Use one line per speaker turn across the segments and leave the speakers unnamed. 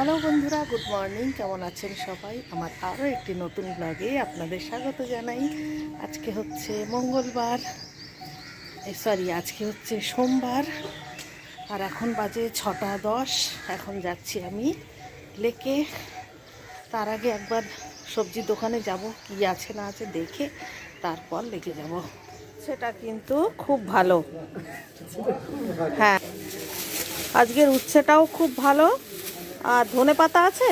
Hello বন্ধুরা, good morning. কেমন আছেন সবাই? আমার আরও একটি নতুন ব্লগে আপনাদের স্বাগত জানাই। আজকে হচ্ছে মঙ্গলবার। সরি আজকে হচ্ছে সোমবার। আর এখন বাজে ছটা দশ। এখন যাচ্ছি আমি লেকে। তার আগে একবার সবজির দোকানে যাব, কি আছে না আছে দেখে তারপর লেকে যাব। সেটা কিন্তু খুব ভালো। হ্যাঁ আজকের উচ্ছেটাও খুব ভালো। আর ধনে পাতা আছে?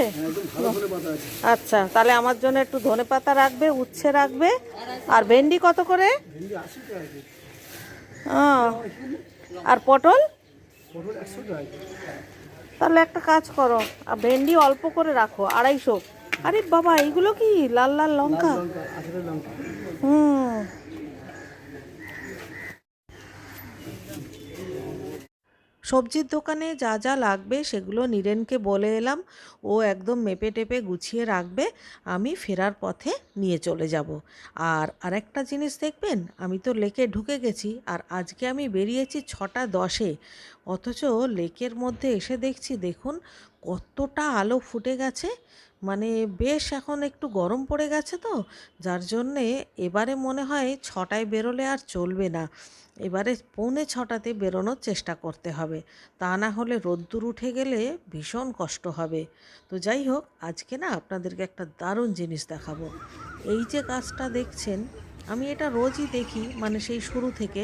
আচ্ছা তাহলে আমার জন্য একটু ধনে পাতা রাখবে উচ্ছে রাখবে। আর ভেন্ডি কত করে? আর পটল? তাহলে একটা কাজ করো আর ভেন্ডি অল্প করে রাখো আড়াইশো। আরে বাবা এইগুলো কি লাল লাল লঙ্কা। হুম। সবজির দোকানে যা যা লাগবে সেগুলো নীরেনকে বলে এলাম। ও একদম মেপে টেপে গুছিয়ে রাখবে। আমি ফেরার পথে নিয়ে চলে যাব। আর আরেকটা জিনিস দেখবেন? আমি তো লেকে ঢুকে গেছি আর আজকে আমি বেরিয়েছি ছটা দশে। অথচ লেকের মধ্যে এসে দেখছি, দেখুন কতটা আলো ফুটে গেছে। মানে বেশ এখন একটু গরম পড়ে গেছে তো, যার জন্যে এবারে মনে হয় ছটায় বেরোলে আর চলবে না। এবারে পৌনে ছটাতে বেরোনোর চেষ্টা করতে হবে। তা না হলে রোদ্দুর উঠে গেলে ভীষণ কষ্ট হবে। তো যাই হোক, আজকে না আপনাদেরকে একটা দারুণ জিনিস দেখাবো। এই যে গাছটা দেখছেন, আমি এটা রোজই দেখি মানে সেই শুরু থেকে।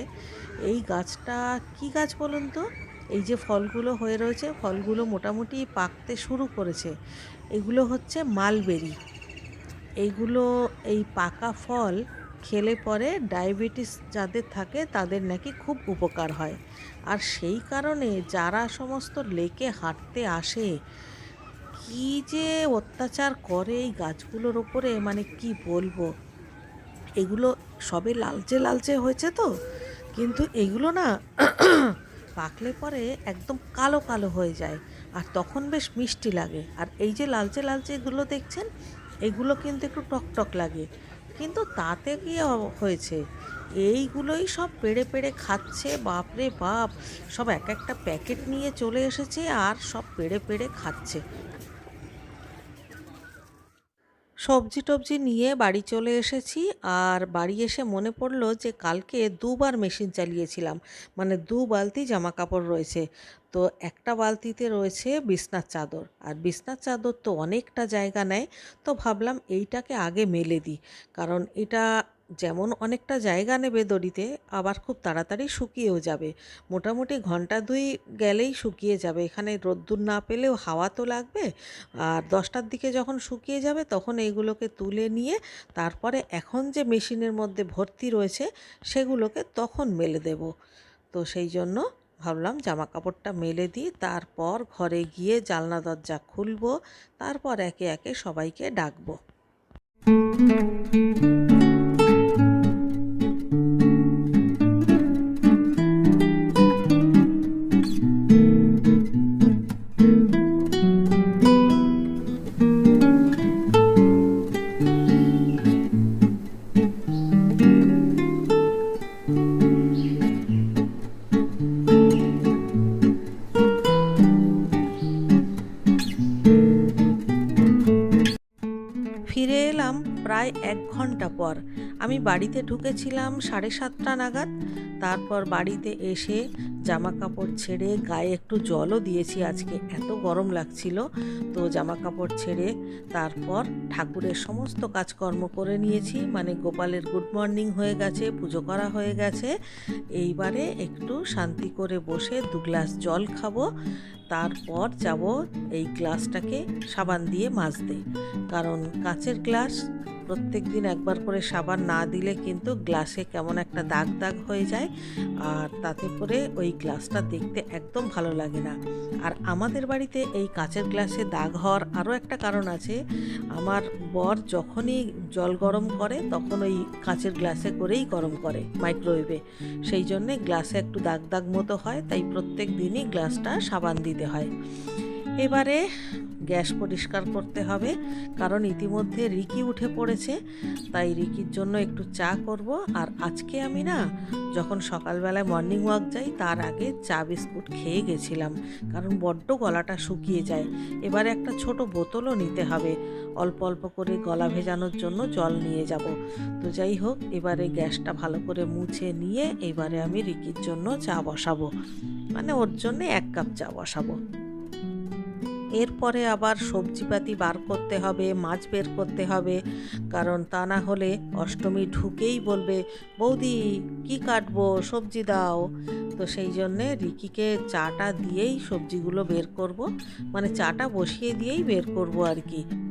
এই গাছটা কি গাছ বলুন তো? এই যে ফলগুলো হয়ে রয়েছে, ফলগুলো মোটামুটি পাকতে শুরু করেছে। এগুলো হচ্ছে মালবেরি। এইগুলো এই পাকা ফল খেলে পরে ডায়াবেটিস যাদের থাকে তাদের নাকি খুব উপকার হয়। আর সেই কারণে যারা সমস্ত লেকে হাঁটতে আসে, কি যে অত্যাচার করে এই গাছগুলোর ওপরে মানে কি বলব? এগুলো সবে লালচে লালচে হয়েছে তো। কিন্তু এগুলো না পাকলে পরে একদম কালো কালো হয়ে যায়। আর তখন বেশ মিষ্টি লাগে। আর এই যে লালচে লালচে এগুলো দেখছেন, এগুলো কিন্তু একটু টক টক লাগে। কিন্তু তাতে কি হয়েছে? এইগুলোই সব পেড়ে পেড়ে খাচ্ছে, বাপরে বাপ! সব এক একটা প্যাকেট নিয়ে চলে এসেছে আর সব পেড়ে পেড়ে খাচ্ছে। সবজি টবজি নিয়ে বাড়ি চলে এসেছি আর বাড়ি এসে মনে পড়ল যে কালকে দুবার মেশিন চালিয়েছিলাম। মানে দু বালতি জামা কাপড় রয়েছে। তো একটা বালতিতে রয়েছে বিছনার চাদর। আর বিছনার চাদর তো অনেকটা জায়গা নেয়, তো ভাবলাম এইটাকে আগে মেলে দিই। কারণ এটা যেমন অনেকটা জায়গা নেবে দড়িতে, আবার খুব তাড়াতাড়ি শুকিয়েও যাবে। মোটামুটি ঘণ্টা দুই গেলেই শুকিয়ে যাবে। এখানে রোদ্দুর না পেলেও হাওয়া তো লাগবে। আর দশটার দিকে যখন শুকিয়ে যাবে, তখন এইগুলোকে তুলে নিয়ে তারপরে এখন যে মেশিনের মধ্যে ভর্তি রয়েছে, সেগুলোকে তখন মেলে দেব। তো সেই জন্য ভাবলাম জামা কাপড়টা মেলে দিই, তারপর ঘরে গিয়ে জালনা দরজা খুলবো, তারপর একে একে সবাইকে ডাকবো। আমি বাড়িতে ঢুকেছিলাম সাড়ে সাতটা নাগাদ। তারপর বাড়িতে এসে জামা কাপড় ছেড়ে গায়ে একটু জলও দিয়েছি আজকে। এত গরম লাগছিল। তো জামা কাপড় ছেড়ে তারপর ঠাকুরের সমস্ত কাজকর্ম করে নিয়েছি। মানে গোপালের গুড মর্নিং হয়ে গেছে, পুজো করা হয়ে গেছে। এইবারে একটু শান্তি করে বসে দু গ্লাস জল খাব। তারপর যাব এই গ্লাসটাকে সাবান দিয়ে মাজতে। কারণ কাচের গ্লাস প্রত্যেক দিন একবার করে সাবান না দিলে কিন্তু গ্লাসে কেমন একটা দাগ দাগ হয়ে যায়। আর তাতে করে ওই গ্লাসটা দেখতে একদম ভালো লাগে না। আর আমাদের বাড়িতে এই কাচের গ্লাসে দাগ হওয়ার আরও একটা কারণ আছে। আমার বর যখনই জল গরম করে তখন ওই কাচের গ্লাসে করেই গরম করে মাইক্রোওয়েভে। সেই জন্যে গ্লাসে একটু দাগ দাগ মতো হয়, তাই প্রত্যেক দিনই গ্লাসটা সাবান দিতে হয়। এবারে গ্যাস পরিষ্কার করতে হবে, কারণ ইতিমধ্যে রিকি উঠে পড়েছে, তাই রিকির জন্য একটু চা করব। আর আজকে আমি না, যখন সকালবেলায় মর্নিং ওয়াক যাই, তার আগে চা বিস্কুট খেয়ে গেছিলাম, কারণ বড্ড গলাটা শুকিয়ে যায়। এবারে একটা ছোট বোতলও নিতে হবে, অল্প অল্প করে গলা ভেজানোর জন্য জল নিয়ে যাব। তো যাই হোক, এবারে গ্যাসটা ভালো করে মুছে নিয়ে, এবারে আমি রিকির জন্য চা বসাবো। মানে ওর জন্য এক কাপ চা বসাবো। এরপরে আবার সবজিপাতি বার করতে হবে, মাছ বের করতে হবে। কারণ তা না হলে অষ্টমী ঢুকেই বলবে, বৌদি, কি কাটবো? সবজি দাও। তো সেই জন্যে রিকিকে চাটা দিয়েই সবজিগুলো বের করব। মানে চাটা বসিয়ে দিয়েই বের করব আর কি।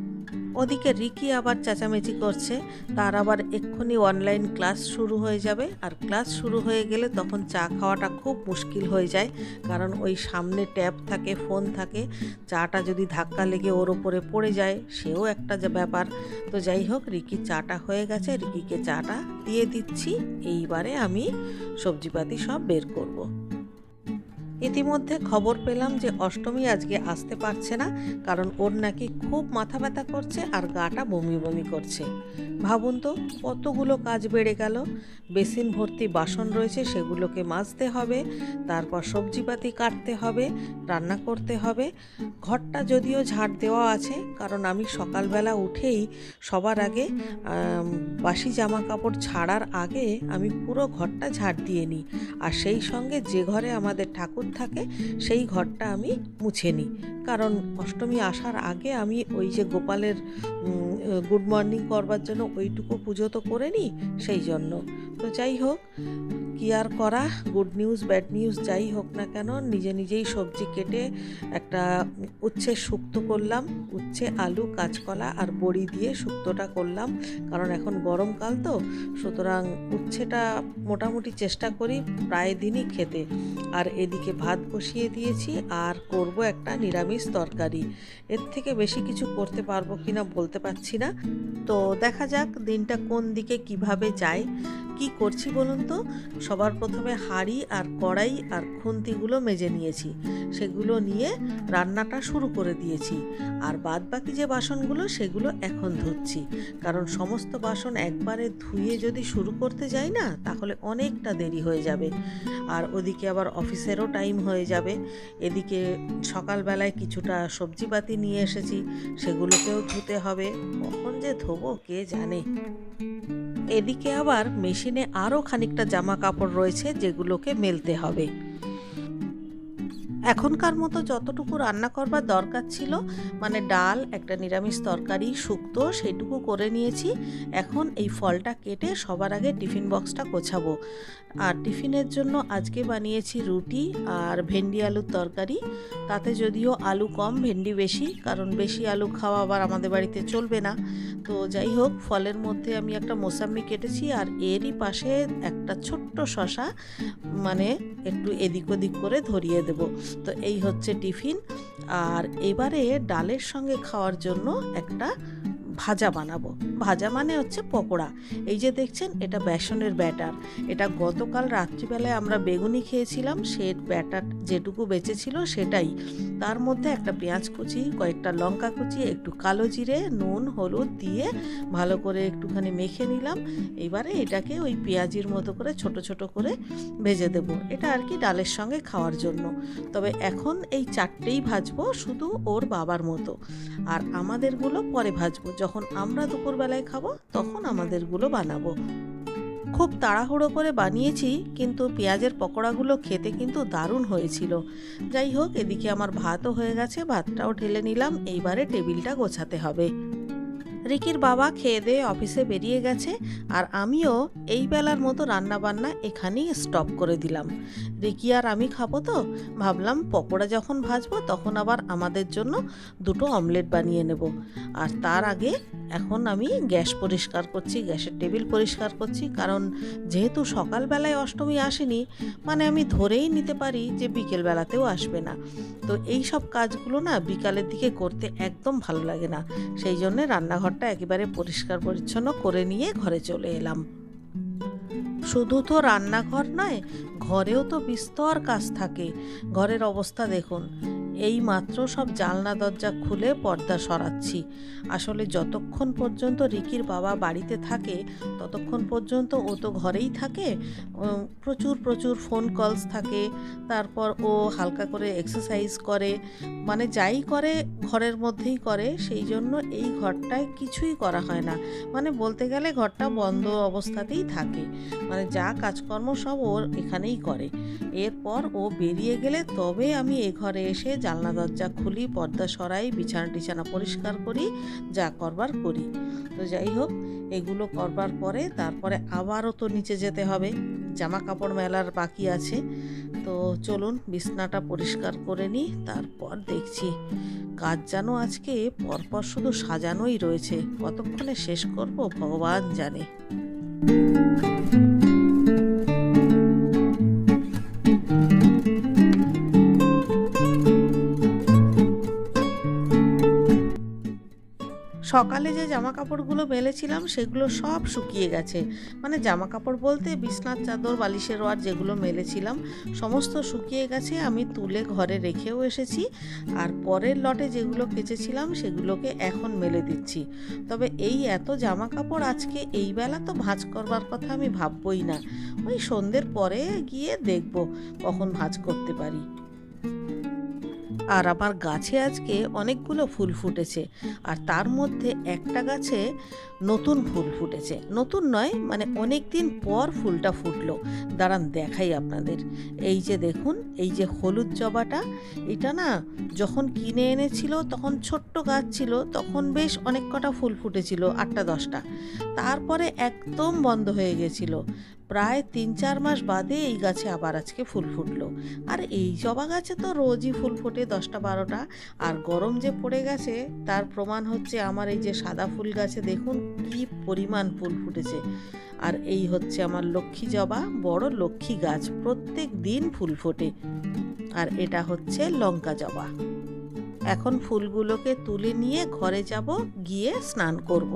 ওদিকে রিকি আবার চেঁচামেচি করছে, তার আবার এক্ষুনি অনলাইন ক্লাস শুরু হয়ে যাবে। আর ক্লাস শুরু হয়ে গেলে তখন চা খাওয়াটা খুব মুশকিল হয়ে যায়, কারণ ওই সামনে ট্যাব থাকে, ফোন থাকে। চাটা যদি ধাক্কা লেগে ওর ওপরে পড়ে যায়, সেও একটা যে ব্যাপার। তো যাই হোক রিকির চাটা হয়ে গেছে, রিকিকে চাটা দিয়ে দিচ্ছি। এইবারে আমি সবজিপাতি সব বের করব। ইতিমধ্যে খবর পেলাম যে অষ্টমী আজকে আসতে পারছে না, কারণ ওর নাকি খুব মাথা ব্যথা করছে আর গাটা বমি বমি করছে। ভাবুন তো, কতগুলো কাজ বেড়ে গেল। বেসিন ভর্তি বাসন রয়েছে, সেগুলোকে মাজতে হবে, তারপর সবজিপাতি কাটতে হবে, রান্না করতে হবে। ঘরটা যদিও ঝাড় দেওয়া আছে, কারণ আমি সকালবেলা উঠেই সবার আগে বাসি জামা কাপড় ছাড়ার আগে আমি পুরো ঘরটা ঝাড় দিয়ে নিই। আর সেই সঙ্গে যে ঘরে আমাদের ঠাকুর থাকে, সেই ঘরটা আমি মুছে নিই। কারণ অষ্টমী আসার আগে আমি ওই যে গোপালের গুড মর্নিং করবার জন্য ওইটুকু পুজো তো করে নিই, সেই জন্য। তো যাই হোক কি আর করা? গুড নিউজ ব্যাড নিউজ যাই হোক না কেন, নিজে নিজেই সবজি কেটে একটা উচ্ছে শুক্ত করলাম। উচ্ছে, আলু, কাঁচকলা আর বড়ি দিয়ে শুক্তোটা করলাম। কারণ এখন গরমকাল তো, সুতরাং উচ্ছেটা মোটামুটি চেষ্টা করি প্রায় দিনই খেতে। আর এদিকে ভাত বসিয়ে দিয়েছি, আর করব একটা নিরামিষ তরকারি। এর থেকে বেশি কিছু করতে পারব কি না বলতে পারছি না। তো দেখা যাক দিনটা কোন দিকে কীভাবে যায়। কি করছি বলুন তো? সবার প্রথমে হাঁড়ি আর কড়াই আর খুন্তিগুলো মেজে নিয়েছি। সেগুলো নিয়ে রান্নাটা শুরু করে দিয়েছি। আর বাদ বাকি যে বাসনগুলো, সেগুলো এখন ধুচ্ছি। কারণ সমস্ত বাসন একবারে ধুয়ে যদি শুরু করতে যাই না, তাহলে অনেকটা দেরি হয়ে যাবে। আর ওদিকে আবার অফিসেরও টাইম হয়ে যাবে। এদিকে সকালবেলায় কিছুটা সবজিপাতি নিয়ে এসেছি। সেগুলোকেও ধুতে হবে। কখন যে ধোবো, কে জানে? এদিকে আবার মেশিনে আরও খানিকটা জামা কাপড় রয়েছে যেগুলোকে মেলতে হবে। এখনকার মতো যতটুকু রান্না করবার দরকার ছিল মানে ডাল, একটা নিরামিষ তরকারি, শুক্তো, সেইটুকু করে নিয়েছি। এখন এই ফলটা কেটে সবার আগে টিফিন বক্সটা গোছাবো। আর টিফিনের জন্য আজকে বানিয়েছি রুটি আর ভেন্ডি আলুর তরকারি। তাতে যদিও আলু কম, ভেন্ডি বেশি, কারণ বেশি আলু খাওয়া আবার আমাদের বাড়িতে চলবে না। তো যাই হোক, ফলের মধ্যে আমি একটা মোসাম্বি কেটেছি আর এরই পাশে একটা ছোট্ট শশা মানে একটু এদিক ওদিক করে ধরিয়ে দেব। তো এই হচ্ছে টিফিন। আর এবারে ডালের সঙ্গে খাওয়ার জন্য একটা ভাজা বানাবো। ভাজা মানে হচ্ছে পকোড়া। এই যে দেখছেন, এটা বেসনের ব্যাটার। এটা গতকাল রাত্রিবেলায় আমরা বেগুনি খেয়েছিলাম, সে ব্যাটার যেটুকু বেঁচেছিল সেটাই। তার মধ্যে একটা পেঁয়াজ কুচি, কয়েকটা লঙ্কা কুচি, একটু কালো জিরে, নুন, হলুদ দিয়ে ভালো করে একটুখানি মেখে নিলাম। এবারে এটাকে ওই পেঁয়াজির মতো করে ছোট ছোট করে ভেজে দেব। এটা আর কি ডালের সঙ্গে খাওয়ার জন্য। তবে এখন এই চারটেই ভাজবো শুধু ওর বাবার মতো। আর আমাদেরগুলো পরে ভাজবো। যখন আমরা দুপুরবেলায় খাব, তখন আমাদেরগুলো বানাবো। খুব তাড়াহুড়ো করে বানিয়েছি, কিন্তু পেঁয়াজের পকোড়াগুলো খেতে কিন্তু দারুণ হয়েছিল। যাই হোক, এদিকে আমার ভাতও হয়ে গেছে, ভাতটাও ঢেলে নিলাম, এইবারে টেবিলটা গোছাতে হবে। রিকির বাবা খেয়ে দিয়ে অফিসে বেরিয়ে গেছে আর আমিও এই বেলার মতো রান্নাবান্না এখানেই স্টপ করে দিলাম। রিকি আর আমি খাব তো, ভাবলাম পকোড়া যখন ভাজবো তখন আবার আমাদের জন্য দুটো অমলেট বানিয়ে নেব। আর তার আগে এখন আমি গ্যাস পরিষ্কার করছি, গ্যাসের টেবিল পরিষ্কার করছি, কারণ যেহেতু সকালবেলায় অষ্টমী আসেনি মানে আমি ধরেই নিতে পারি যে বিকেলবেলাতেও আসবে না। তো এই সব কাজগুলো না বিকালের দিকে করতে একদম ভালো লাগে না, সেই জন্যে রান্নাঘরটা একেবারে পরিষ্কার পরিচ্ছন্ন করে নিয়ে ঘরে চলে এলাম। শুধু তো রান্নাঘর নয়, ঘরেও তো বিস্তর কাজ থাকে। ঘরের অবস্থা দেখুন এই মাত্র সব জানলা দরজা খুলে পর্দা সরাচ্ছি। আসলে যতক্ষণ পর্যন্ত রিকির বাবা বাড়িতে থাকে, ততক্ষণ পর্যন্ত ও তো ঘরেই থাকে। প্রচুর প্রচুর ফোন কলস থাকে, তারপর ও হালকা করে এক্সারসাইজ করে মানে যাই করে ঘরের মধ্যেই করে, সেই জন্য এই ঘরটায় কিছুই করা হয় না। মানে বলতে গেলে ঘরটা বন্ধ অবস্থাতেই থাকে। মানে যা কাজকর্ম সব ওর এখানেই করে। এরপর ও বেরিয়ে গেলে তবে আমি এ ঘরে এসে জানলা দরজা খুলি, পর্দা সরাই, বিছানা টিছানা পরিষ্কার করি, যা করবার করি। তো যাই হোক, এগুলো করবার পরে তারপরে আবারও তো নিচে যেতে হবে। জামা কাপড় মেলার বাকি আছে। তো চলুন, বিছনাটা পরিষ্কার করে নিই, তারপর দেখছি। কাজ যেন আজকে পরপর শুধু সাজানোই রয়েছে। কতক্ষণে শেষ করব, ভগবান জানে। সকালে যে জামা কাপড়গুলো মেলেছিলাম, সেগুলো সব শুকিয়ে গেছে। মানে জামা কাপড় বলতে বিছনার চাদর, বালিশের ওয়ার যেগুলো মেলেছিলাম, সমস্ত শুকিয়ে গেছে, আমি তুলে ঘরে রেখেও এসেছি। আর পরের লটে যেগুলো কেচেছিলাম, সেগুলোকে এখন মেলে দিচ্ছি। তবে এই এত জামা কাপড় আজকে এই বেলা তো ভাঁজ করবার কথা আমি ভাববই না। ওই সন্ধ্যের পরে গিয়ে দেখব কখন ভাঁজ করতে পারি। আর আমার গাছে আজকে অনেকগুলো ফুল ফুটেছে। আর তার মধ্যে একটা গাছে নতুন ফুল ফুটেছে। নতুন নয় মানে অনেক দিন পর ফুলটা ফুটলো। দাঁড়ান, দেখাই আপনাদের। এই যে দেখুন, এই যে হলুদ জবাটা, এটা না যখন কিনে এনেছিল, তখন ছোট্ট গাছ ছিল, তখন বেশ অনেক কটা ফুল ফুটেছিল, আটটা, দশটা। তারপরে একদম বন্ধ হয়ে গেছিল। প্রায় তিন চার মাস বাদে এই গাছে আবার আজকে ফুল ফুটলো। আর এই জবা গাছে তো রোজই ফুল ফোটে দশটা, বারোটা। আর গরম যে পড়ে গেছে, তার প্রমাণ হচ্ছে আমার এই যে সাদা ফুল গাছে দেখুন কি পরিমাণ ফুল ফুটেছে। আর এই হচ্ছে আমার লক্ষ্মী জবা, বড় লক্ষ্মী গাছ, প্রত্যেক দিন ফুল ফোটে। আর এটা হচ্ছে লঙ্কা জবা। এখন ফুলগুলোকে তুলে নিয়ে ঘরে যাব, গিয়ে স্নান করব।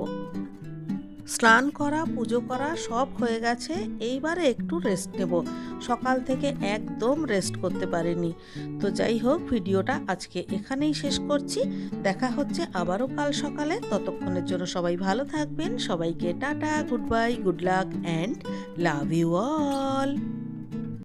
স্নান করা, পুজো করা সব হয়ে গেছে। এইবারে একটু রেস্ট নেব। সকাল থেকে একদম রেস্ট করতে পারিনি। তো যাই হোক, ভিডিওটা আজকে এখানেই শেষ করছি। দেখা হচ্ছে আবারও কাল সকালে। ততক্ষণের জন্য সবাই ভালো থাকবেন। সবাইকে tata, good bye, good luck, and love you all.